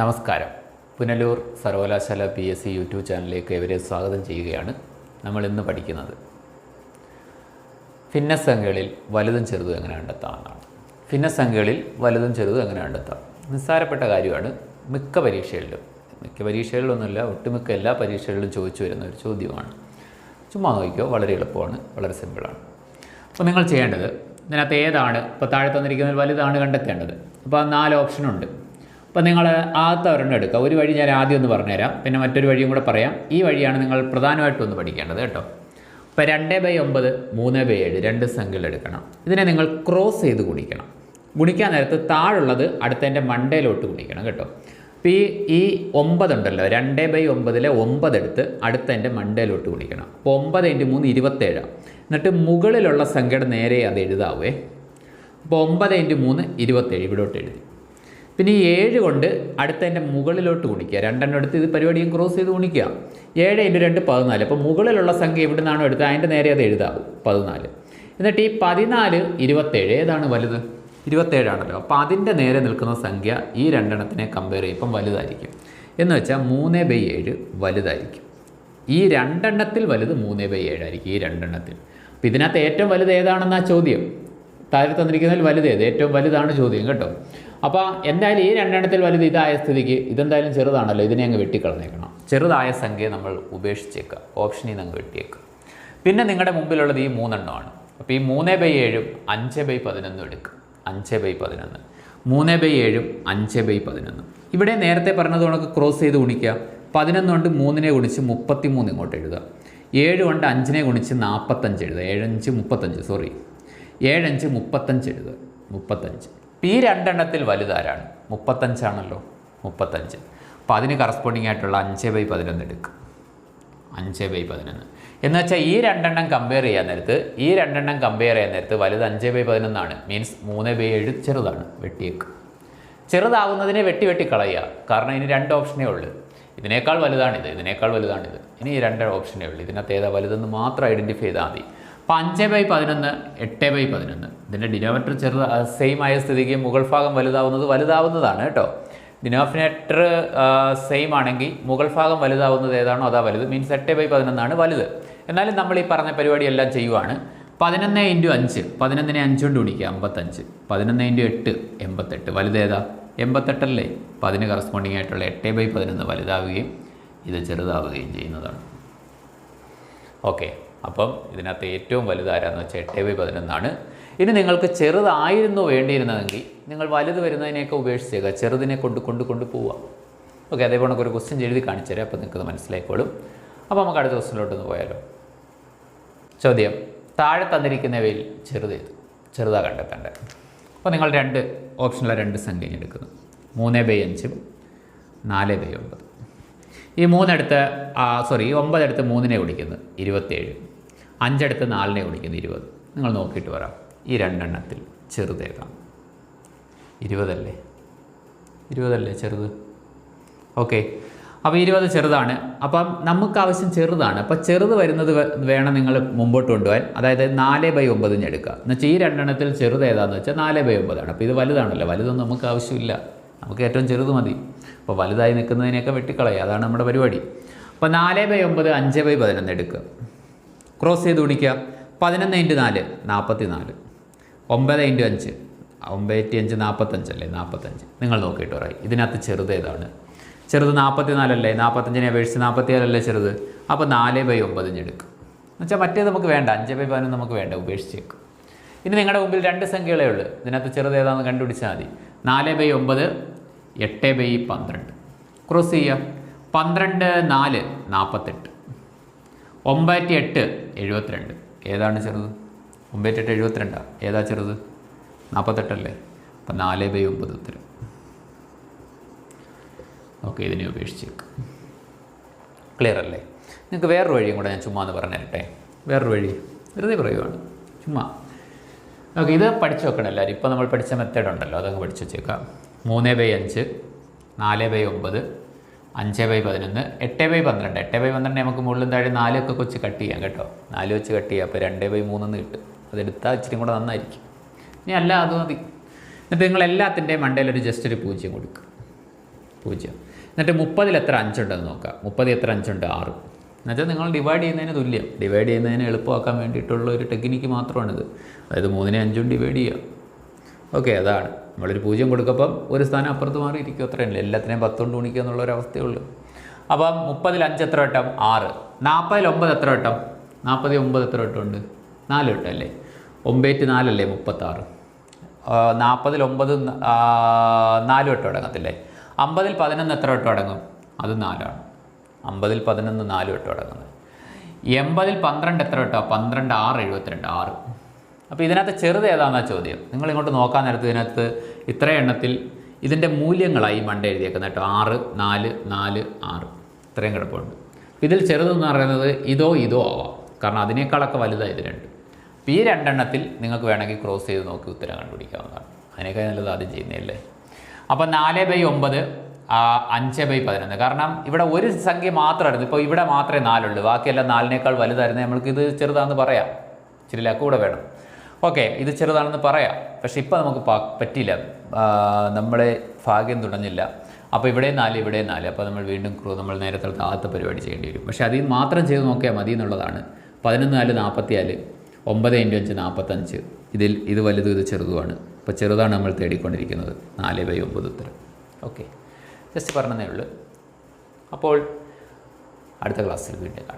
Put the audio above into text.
നമസ്കാരം. പുനലൂർ സർവകലാശാല P S C YouTube ചാനലിലേക്ക് ഇവരെ സ്വാഗതം ചെയ്യുകയാണ് നമ്മൾ ഇന്ന് പഠിക്കുന്നത്. ഫിന്നസ് സംഖ്യകളിൽ വലുതും ചെറുതും എങ്ങനെ കണ്ടെത്താമെന്നാണ് ഫിന്നസ് സംഖ്യകളിൽ വലുതും ചെറുതും എങ്ങനെ കണ്ടെത്താം? നിസ്സാരപ്പെട്ട കാര്യമാണ് മിക്ക പരീക്ഷകളിലും. മിക്ക പരീക്ഷകളിലൊന്നുമില്ല ഒട്ടുമിക്ക എല്ലാ പരീക്ഷകളിലും ചോദിച്ചു വരുന്ന ഒരു ചോദ്യമാണ്. ചുമ്മാ നോക്കിയോ വളരെ എളുപ്പമാണ് വളരെ സിമ്പിളാണ്. അപ്പോൾ നിങ്ങൾ ചെയ്യേണ്ടത് ഇതിനകത്ത് ഏതാണ് ഇപ്പോൾ താഴെ തന്നിരിക്കുന്നതിൽ വലുതാണ് കണ്ടെത്തേണ്ടത്. അപ്പോൾ നാല് ഓപ്ഷനുണ്ട്. അപ്പോൾ നിങ്ങൾ ആദ്യത്തെ ഒരെണ്ണം എടുക്കുക. ഒരു വഴി ഞാൻ ആദ്യം ഒന്ന് പറഞ്ഞുതരാം. പിന്നെ മറ്റൊരു വഴിയും കൂടെ പറയാം. ഈ വഴിയാണ് നിങ്ങൾ പ്രധാനമായിട്ടും ഒന്ന് പഠിക്കേണ്ടത് കേട്ടോ. ഇപ്പോൾ രണ്ട് ബൈ ഒമ്പത് മൂന്ന് ബൈ ഏഴ് രണ്ട് സംഖ്യകൾ എടുക്കണം. ഇതിനെ നിങ്ങൾ ക്രോസ് ചെയ്ത് ഗുണിക്കണം. ഗുണിക്കാൻ നേരത്ത് താഴുള്ളത് അടുത്തതിന്റെ മണ്ടയിലോട്ട് ഗുണിക്കണം കേട്ടോ. അപ്പോൾ ഈ ഈ ഒമ്പതുണ്ടല്ലോ രണ്ട് ബൈ ഒമ്പതിലെ ഒമ്പത് എടുത്ത് അടുത്തതിന്റെ മണ്ടയിലോട്ട് ഗുണിക്കണം. അപ്പോൾ ഒമ്പത് ഇന്റു മൂന്ന് ഇരുപത്തേഴാണ് എന്നിട്ട് മുകളിലുള്ള സംഖ്യയുടെ നേരെ അത് എഴുതാവേ. അപ്പോൾ ഒമ്പത് ഇന്റു മൂന്ന് ഇരുപത്തേഴ് ഇവിടോട്ട് എഴുതി. പിന്നെ ഈ ഏഴ് കൊണ്ട് അടുത്തതിന്റെ മുകളിലോട്ട് ഗുണിക്കുക. രണ്ടെണ്ണം എടുത്ത് ഇത് പരിപാടിയും ക്രോസ് ചെയ്ത് ഗുണിക്കുക. ഏഴ് ഇന്റു രണ്ട് പതിനാല്. അപ്പോൾ മുകളിലുള്ള സംഖ്യ എവിടെ നിന്നാണോ എടുത്തത്? അതിന്റെ നേരെ അത് എഴുതാവും. പതിനാല്. എന്നിട്ട് ഈ പതിനാല് ഇരുപത്തേഴ് ഏതാണ് വലുത്? ഇരുപത്തേഴാണല്ലോ അപ്പോൾ അതിന്റെ നേരെ നിൽക്കുന്ന സംഖ്യ ഈ രണ്ടെണ്ണത്തിനെ കമ്പയർ ചെയ്യുമ്പം വലുതായിരിക്കും. എന്ന് വെച്ചാൽ മൂന്ന് ബൈ ഏഴ് വലുതായിരിക്കും. ഈ രണ്ടെണ്ണത്തിൽ വലുത് മൂന്ന് ബൈ ഏഴായിരിക്കും ഈ രണ്ടെണ്ണത്തിൽ. അപ്പോൾ ഇതിനകത്ത് ഏറ്റവും വലുത് ഏതാണെന്നാ ചോദ്യം? താഴെ തന്നിരിക്കുന്നതിൽ വലുത് ഏത്? ഏറ്റവും വലുതാണ് ചോദ്യം കേട്ടോ. അപ്പോൾ എന്തായാലും ഈ രണ്ടെണ്ണത്തിൽ വലുത് ഇതായ സ്ഥിതിക്ക് ഇതെന്തായാലും ചെറുതാണല്ലോ. ഇതിനെ അങ്ങ് വെട്ടിക്കളഞ്ഞേക്കണം. ചെറുതായ സംഖ്യ നമ്മൾ ഉപേക്ഷിച്ചേക്കുക. ഓപ്ഷനിൽ നിന്ന് അങ്ങ് വെട്ടിയേക്കുക. പിന്നെ നിങ്ങളുടെ മുമ്പിലുള്ളത് ഈ മൂന്നെണ്ണമാണ്. അപ്പോൾ ഈ മൂന്ന് ബൈ ഏഴും അഞ്ച് ബൈ പതിനൊന്നും എടുക്കുക. അഞ്ച് ബൈ പതിനൊന്ന്. മൂന്ന് ബൈ ഏഴും അഞ്ച് ബൈ പതിനൊന്ന്. ഇവിടെ നേരത്തെ പറഞ്ഞത് കണക്ക് ക്രോസ് ചെയ്ത് ഗുണിക്കുക. പതിനൊന്ന് കൊണ്ട് മൂന്നിനെ ഗുണിച്ച് മുപ്പത്തി മൂന്ന് ഇങ്ങോട്ട് എഴുതുക. ഏഴ് കൊണ്ട് അഞ്ചിനെ ഗുണിച്ച് നാൽപ്പത്തഞ്ച് എഴുതുക. ഏഴഞ്ച് മുപ്പത്തഞ്ച് സോറി. ഏഴഞ്ച് മുപ്പത്തഞ്ച് എഴുതുക മുപ്പത്തഞ്ച്. ഈ രണ്ടെണ്ണത്തിൽ വലുതാരാണ്? മുപ്പത്തഞ്ചാണല്ലോ? മുപ്പത്തഞ്ച്. അപ്പോൾ അതിന് കറസ്പോണ്ടിങ് ആയിട്ടുള്ള അഞ്ച് ബൈ പതിനൊന്ന് എടുക്കുക അഞ്ച് ബൈ പതിനൊന്ന്. എന്ന് വെച്ചാൽ ഈ രണ്ടെണ്ണം കമ്പയർ ചെയ്യാൻ നേരത്ത് ഈ രണ്ടെണ്ണം കമ്പയർ ചെയ്യാൻ നേരത്ത് വലുത് അഞ്ച് ബൈ പതിനൊന്നാണ്. മീൻസ് മൂന്ന് ബൈ ഏഴ് ചെറുതാണ്. വെട്ടിയേക്ക്. ചെറുതാവുന്നതിനെ വെട്ടി വെട്ടി കളയുക. കാരണം ഇനി രണ്ട് ഓപ്ഷനേ ഉള്ളൂ. ഇതിനേക്കാൾ വലുതാണിത്. ഇതിനേക്കാൾ വലുതാണിത്. ഇനി ഈ രണ്ട് ഓപ്ഷനേ ഉള്ളൂ. ഇതിനകത്ത് ഏതാ വലുതെന്ന് മാത്രം ഐഡന്റിഫൈ ചെയ്താൽ മതി. അപ്പോൾ അഞ്ച് ബൈ പതിനൊന്ന് എട്ട് ബൈ പതിനൊന്ന്. ഇതിന്റെ ഡിനോമീറ്റർ ചെറുത് സെയിം ആയ സ്ഥിതിക്ക് മുകൾ ഭാഗം വലുതാവുന്നത് വലുതാവുന്നതാണ് കേട്ടോ. ഡിനോമിനേറ്റർ സെയിം ആണെങ്കിൽ മുകൾ ഭാഗം വലുതാവുന്നത് ഏതാണോ അതാ വലുത്. മീൻസ് എട്ട് ബൈ പതിനൊന്നാണ് വലുത്. എന്നാലും നമ്മൾ ഈ പറഞ്ഞ പരിപാടിയെല്ലാം ചെയ്യുവാണ്. പതിനൊന്ന് ഇന്റു അഞ്ച് പതിനൊന്നിനെ അഞ്ച് കൊണ്ട് ഗുണിക്കുക അമ്പത്തഞ്ച്. പതിനൊന്ന് ഇന്റു എട്ട് എൺപത്തെട്ട് വലുതേതാ എൺപത്തെട്ടല്ലേ അതിന് കറസ്പോണ്ടിങ് ആയിട്ടുള്ള എട്ട് ബൈ പതിനൊന്ന് വലുതാവുകയും ഇത് ചെറുതാവുകയും ചെയ്യുന്നതാണ്. ഓക്കെ അപ്പം ഇതിനകത്ത് ഏറ്റവും വലുതാരാന്ന് വെച്ചാൽ എട്ട് ബൈ പതിനൊന്നാണ്. ഇനി നിങ്ങൾക്ക് ചെറുതായിരുന്നു വേണ്ടിയിരുന്നതെങ്കിൽ നിങ്ങൾ വലുത് വരുന്നതിനെയൊക്കെ ഉപേക്ഷിച്ചേക്കുക. ചെറുതിനെ കൊണ്ട് കൊണ്ട് കൊണ്ട് പോവുക. ഓക്കെ അതേപോലെ ഒരു ക്വസ്റ്റ്യൻ എഴുതി കാണിച്ചു തരാം. അപ്പോൾ നിങ്ങൾക്ക് മനസ്സിലായിക്കോളും. അപ്പോൾ നമുക്ക് അടുത്ത ക്വസ്റ്റിലോട്ടൊന്ന് പോയാലോ. ചോദ്യം താഴെ തന്നിരിക്കുന്നവയിൽ ചെറുതേത് ചെറുതാ കണ്ടെത്തേണ്ടത്. അപ്പോൾ നിങ്ങൾ രണ്ട് ഓപ്ഷനിലെ രണ്ട് സംഖ്യ എടുക്കുന്നു. മൂന്ന് ബൈ അഞ്ചും നാല് ബൈ ഒമ്പത്. ഈ മൂന്നെടുത്ത് സോറി ഒമ്പതെടുത്ത് മൂന്നിനെ കുടിക്കുന്നു ഇരുപത്തേഴ്. അഞ്ചെടുത്ത് നാലിനെ കുടിക്കുന്നു ഇരുപത്. നിങ്ങൾ നോക്കിയിട്ട് പറ. ഈ രണ്ടെണ്ണത്തിൽ ചെറുതേതാണ് ഇരുപതല്ലേ? ഇരുപതല്ലേ ചെറുത്? ഓക്കെ. അപ്പോൾ ഇരുപത് ചെറുതാണ്. അപ്പം നമുക്ക് ആവശ്യം ചെറുതാണ്. അപ്പോൾ ചെറുത് വരുന്നത് വേണം നിങ്ങൾ മുമ്പോട്ട് കൊണ്ടുപോകാൻ. അതായത് നാല് ബൈ ഒമ്പത് എടുക്കുക. എന്നുവെച്ചാൽ ഈ രണ്ടെണ്ണത്തിൽ ചെറുത് ഏതാണെന്ന് വെച്ചാൽ നാല് ബൈ ഒമ്പതാണ്. അപ്പോൾ ഇത് വലുതാണല്ലോ. വലുതൊന്നും നമുക്ക് ആവശ്യമില്ല. നമുക്ക് ഏറ്റവും ചെറുത് മതി. അപ്പോൾ വലുതായി നിൽക്കുന്നതിനെയൊക്കെ വെട്ടിക്കളയുക അതാണ് നമ്മുടെ പരിപാടി. അപ്പോൾ നാല് ബൈ ഒമ്പത് അഞ്ച് ബൈ പതിനൊന്ന് എടുക്കുക. ക്രോസ് ചെയ്ത് ഗുണിക്കുക. പതിനൊന്ന് ഇന്റു നാല് നാൽപ്പത്തി നാല് ഒമ്പത് ഇന്റു അഞ്ച് ഒമ്പത്തി അഞ്ച് നാൽപ്പത്തഞ്ചല്ലേ നാൽപ്പത്തഞ്ച് നിങ്ങൾ നോക്കിയിട്ട് പറയും. ഇതിനകത്ത് ചെറുത് ഏതാണ്? ചെറുത് നാൽപ്പത്തി നാലല്ലേ നാൽപ്പത്തഞ്ചിനെ അപേക്ഷിച്ച് നാൽപ്പത്തിയാലല്ലേ ചെറുത്? അപ്പോൾ നാല് ബൈ ഒമ്പതിന് എടുക്കും എന്നുവെച്ചാൽ മറ്റേ നമുക്ക് വേണ്ട. അഞ്ച് ബൈ പതിനൊന്ന് നമുക്ക് വേണ്ട. ഉപേക്ഷിച്ചേക്കും. ഇനി നിങ്ങളുടെ മുമ്പിൽ രണ്ട് സംഖ്യകളേ ഉള്ളൂ. ഇതിനകത്ത് ചെറുത് ഏതാണെന്ന് കണ്ടുപിടിച്ചാൽ മതി. നാല് ബൈ ഒമ്പത് എട്ട് ബൈ പന്ത്രണ്ട്. ക്രോസ് ചെയ്യുക പന്ത്രണ്ട് നാല് നാൽപ്പത്തെട്ട് ഒമ്പത്തി എട്ട് എഴുപത്തിരണ്ട്. ഏതാണ് ചെറുത്? ഒമ്പത്തി എട്ട് എഴുപത്തിരണ്ടാണ് ഏതാ ചെറുത്? നാൽപ്പത്തെട്ടല്ലേ അപ്പം നാല് ബൈ ഒമ്പത് ഉത്തരം. ഓക്കെ ഇതിനെ ഉപേക്ഷിച്ചേക്ക്. ക്ലിയർ അല്ലേ? നിങ്ങൾക്ക് വേറൊരു വഴിയും കൂടെ ഞാൻ ചുമ്മാ എന്ന് പറഞ്ഞു തരട്ടെ വേറൊരു വഴി? വെറുതെ പറയുവാണ്. ചുമ്മാ. ഓക്കെ ഇത് പഠിച്ചു വെക്കണം എല്ലാവരും. ഇപ്പോൾ നമ്മൾ പഠിച്ച മെത്തേഡ് ഉണ്ടല്ലോ അതൊക്കെ പഠിച്ചു വെച്ചേക്കാം. മൂന്ന് ബൈ അഞ്ച് നാല് ബൈ ഒമ്പത് അഞ്ച് ബൈ പതിനൊന്ന് എട്ട് ബൈ പന്ത്രണ്ട്. എട്ട് ബൈ പന്ത്രണ്ട് നമുക്ക് മുകളിലും താഴെ നാലൊക്കെ വെച്ച് കട്ട് ചെയ്യാം കേട്ടോ. നാല് വെച്ച് കട്ട് ചെയ്യാം. അപ്പോൾ രണ്ട് ബൈ മൂന്നെന്ന് കിട്ടും. അതെടുത്താൽ ഇച്ചിരി കൂടെ നന്നായിരിക്കും. ഇനി അല്ല അത് മതി. എന്നിട്ട് നിങ്ങൾ എല്ലാത്തിന്റെയും മണ്ടയിൽ ഒരു ജസ്റ്റ് ഒരു പൂജ്യം കൊടുക്കുക പൂജ്യം. എന്നിട്ട് മുപ്പതിൽ എത്ര അഞ്ചുണ്ടെന്ന് നോക്കാം. മുപ്പതിൽ എത്ര അഞ്ചുണ്ട്? ആറ്. എന്നുവെച്ചാൽ നിങ്ങൾ ഡിവൈഡ് ചെയ്യുന്നതിന് തുല്യം. ഡിവൈഡ് ചെയ്യുന്നതിന് എളുപ്പമാക്കാൻ വേണ്ടിയിട്ടുള്ള ഒരു ടെക്നിക്ക് മാത്രമാണിത്. അതായത് മൂന്നിനെ അഞ്ചും ഡിവൈഡ് ചെയ്യുക. ഓക്കെ അതാണ്. നമ്മളൊരു പൂജ്യം കൊടുക്കപ്പം ഒരു സ്ഥാനം അപ്പുറത്ത് മാറിയിരിക്കും. അത്രയല്ലേ എല്ലാത്തിനെയും പത്തുകൊണ്ട് ഗുണിക്കുക എന്നുള്ള അവസ്ഥയേ ഉള്ളൂ. അപ്പം മുപ്പതിൽ അഞ്ച് എത്ര വട്ടം? ആറ്. നാൽപ്പതിൽ ഒമ്പത് എത്ര വട്ടം? നാൽപ്പതിൽ ഒമ്പത് എത്ര വട്ടം ഉണ്ട് നാല് വട്ടം അല്ലേ? ഒമ്പേറ്റ് നാലല്ലേ മുപ്പത്താറ്? നാൽപ്പതിൽ ഒമ്പത് നാല് വട്ടം അടങ്ങത്തില്ലേ? അമ്പതിൽ പതിനൊന്ന് എത്ര വട്ടം അടങ്ങും? അത് നാലാണ്. അമ്പതിൽ പതിനൊന്ന് നാല് വട്ടം അടങ്ങുന്നത്. എൺപതിൽ പന്ത്രണ്ട് എത്ര വട്ടം? പന്ത്രണ്ട് ആറ് എഴുപത്തിരണ്ട്. ആറ്. അപ്പോൾ ഇതിനകത്ത് ചെറുത് ഏതാണെന്നാണ് ചോദ്യം? നിങ്ങൾ ഇങ്ങോട്ട് നോക്കാൻ നേരത്ത് ഇതിനകത്ത് ഇത്ര എണ്ണത്തിൽ ഇതിന്റെ മൂല്യങ്ങളായി മണ്ട എഴുതിയേക്കുന്നത് കേട്ടോ. ആറ് നാല് നാല് ആറ്. ഇത്രയും കിടപ്പുണ്ട്. ഇതിൽ ചെറുതെന്ന് പറയുന്നത് ഇതോ ഇതോ ആവാം. കാരണം അതിനേക്കാളൊക്കെ വലുതാണ് ഇത് രണ്ട്. അപ്പോൾ ഈ രണ്ടെണ്ണത്തിൽ നിങ്ങൾക്ക് വേണമെങ്കിൽ ക്രോസ് ചെയ്ത് നോക്കി ഉത്തരം കണ്ടുപിടിക്കാവുന്നതാണ്. അതിനേക്കാൾ നല്ലത് ആദ്യം ചെയ്യുന്നതല്ലേ? അപ്പോൾ നാല് ബൈ ഒമ്പത് അഞ്ച് ബൈ പതിനൊന്ന്. കാരണം ഇവിടെ ഒരു സംഖ്യ മാത്രമായിരുന്നു. ഇപ്പോൾ ഇവിടെ മാത്രമേ നാലുള്ളൂ. ബാക്കിയെല്ലാം നാലിനേക്കാൾ വലുതായിരുന്നു നമ്മൾക്ക് ഇത് ചെറുതാണെന്ന് പറയാം. ഇച്ചിരി കൂടെ വേണം. ഓക്കെ ഇത് ചെറുതാണെന്ന് പറയാം. പക്ഷേ ഇപ്പോൾ നമുക്ക് പറ്റില്ല നമ്മളെ ഭാഗ്യം തുടങ്ങില്ല. അപ്പോൾ ഇവിടെ നാല് ഇവിടെ നാല്. അപ്പോൾ നമ്മൾ വീണ്ടും ക്രൂ നമ്മൾ നേരത്തെ താഴത്തെ പരിപാടി ചെയ്യേണ്ടി വരും. പക്ഷേ അതിൽ മാത്രം ചെയ്ത് നോക്കിയാൽ മതി എന്നുള്ളതാണ്. പതിനൊന്ന് നാല് നാൽപ്പത്തിനാല് ഒമ്പത് ഇന്റു അഞ്ച് നാൽപ്പത്തഞ്ച്. ഇതിൽ ഇത് വലുതും ഇത് ചെറുതുമാണ്. അപ്പോൾ ചെറുതാണ് നമ്മൾ തേടിക്കൊണ്ടിരിക്കുന്നത്. നാല് ബൈ ഒമ്പത് ഉത്തരം. ഓക്കെ ജസ്റ്റ് പറഞ്ഞതേ ഉള്ളൂ. അപ്പോൾ അടുത്ത ക്ലാസ്സിൽ വീണ്ടും കാണാം.